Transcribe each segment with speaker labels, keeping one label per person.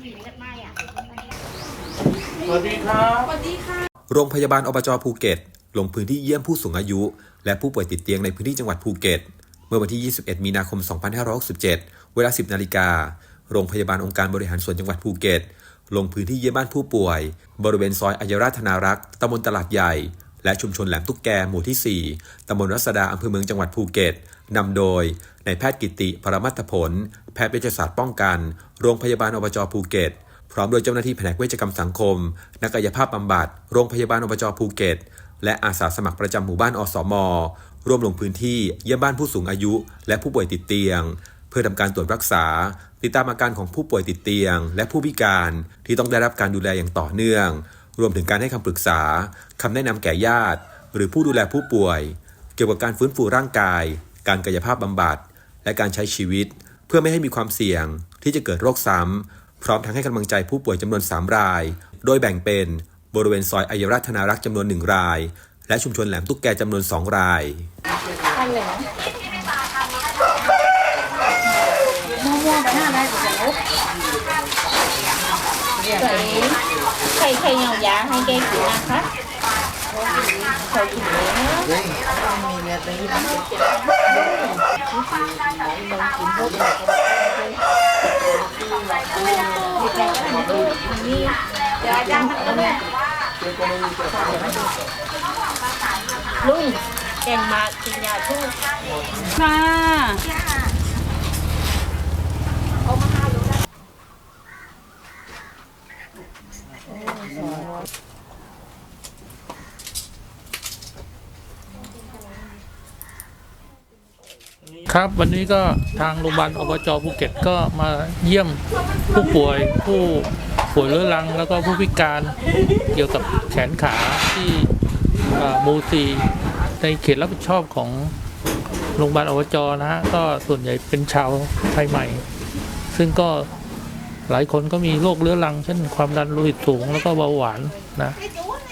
Speaker 1: สวัสดีครับ
Speaker 2: โรงพยาบาลอบจภูเก็ต ลงพื้นที่เยี่ยมผู้สูงอายุ และผู้ป่วยติดเตียงในพื้นที่จังหวัดภูเก็ต เมื่อวันที่ 21 มีนาคม 2567 เวลา 10 นาฬิกา โรงพยาบาลองค์การบริหารส่วนจังหวัดภูเก็ต ลงพื้นที่เยี่ยมบ้านผู้ป่วย บริเวณซอยอัยราธนารักษ์ตำบลตลาดใหญ่ และชุมชนแหลมตุ๊กแกหมู่ที่ 4 ตำบลรัศดาอำเภอเมืองจังหวัดภูเก็ตนำโดยนายแพทย์กิติปรมัตถผล แพทย์เวชศาสตร์ป้องกัน โรงพยาบาลอบจภูเก็ต พร้อมโดยเจ้าหน้าที่แผนกเวชกรรมสังคม นักกายภาพบำบัด โรงพยาบาลอบจภูเก็ต และอาสาสมัครประจำหมู่บ้านอสม ร่วมลงพื้นที่เยี่ยมบ้านผู้สูงอายุ และผู้ป่วยติดเตียง เพื่อทำการตรวจรักษา ติดตามอาการของผู้ป่วยติดเตียง และผู้พิการที่ต้องได้รับการดูแลอย่างต่อเนื่อง รวมถึงการให้คำปรึกษาคำแนะนำแก่ญาติ หรือผู้ดูแลผู้ป่วย เกี่ยวกับการฟื้นฟูร่างกาย การกายภาพบำบัด และการใช้ชีวิต เพื่อไม่ให้มีความเสี่ยงที่จะเกิดโรคซ้ำ พร้อมทั้งให้กำลังใจผู้ป่วยจำนวน 3 ราย โดยแบ่งเป็นบริเวณซอยอัยราธนารักษ์จำนวน 1 ราย และชุมชนแหลมตุ๊กแกจำนวน 2 ราย
Speaker 3: ใส่ใครใครเอายาให้แกกินนะคะใครกินเลยนะลุงแกงมากินยาชู
Speaker 4: ค่ะ
Speaker 1: ครับวันนี้ก็ทางโรงพยาบาลอบจภูเก็ตก็มาเยี่ยมผู้ป่วยผู้ป่วยเรื้อรัง แล้วก็ผู้พิการเกี่ยวกับแขนขาที่มูซีในเขตรับผิดชอบของโรงพยาบาลอบจนะฮะก็ส่วนใหญ่เป็นชาวไทยใหม่ ซึ่งก็หลายคนก็มีโรคเรื้อรัง เช่นความดันโลหิตสูงแล้วก็เบาหวานนะ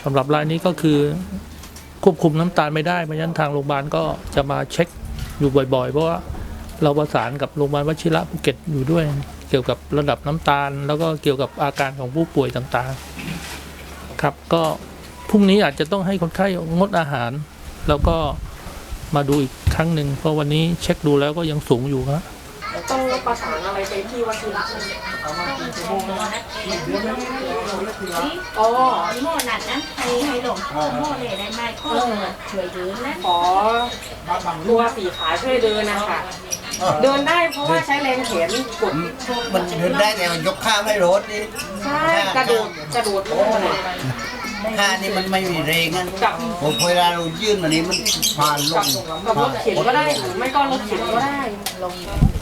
Speaker 1: สำหรับรายนี้ก็คือควบคุมน้ำตาลไม่ได้เพราะฉะนั้นทางโรงพยาบาลก็จะมาเช็ค อยู่บ่อยๆ เพราะว่าเราประสานกับโรงพยาบาลวชิระภูเก็ตอยู่ด้วย เกี่ยวกับระดับน้ำตาล แล้วก็เกี่ยวกับอาการของผู้ป่วยต่างๆ ครับก็พรุ่งนี้อาจจะต้องให้คนไข้งดอาหาร แล้วก็มาดูอีกครั้งหนึ่งเพราะวันนี้เช็คดูแล้วก็ยังสูงอยู่ครับ
Speaker 4: ต้องประสานอะไรไปที่วัชิระอ๋อ
Speaker 3: หม้อหนักนะให้ให้หลงหม้อเลยได้ไหมข้อช่วยยืนนะ
Speaker 4: ขอ ตัวสีขาช่วยเดินนะคะเดินได้เพราะว่าใช้แรงแขนกด
Speaker 5: มันเดินได้แต่มันยกข้ามไม่รถนี่
Speaker 4: ใช่กระโดดกระโดดโอ้โห
Speaker 5: ข้านี่มันไม่มีแรงอะ
Speaker 4: กับ
Speaker 5: ผมเวลาเรายื่นมานี้มันผ่านล
Speaker 4: กับ
Speaker 5: ง
Speaker 4: กับรถเข็นก็ได้หรือไม่ก็รถเข็นก็ได้
Speaker 1: เย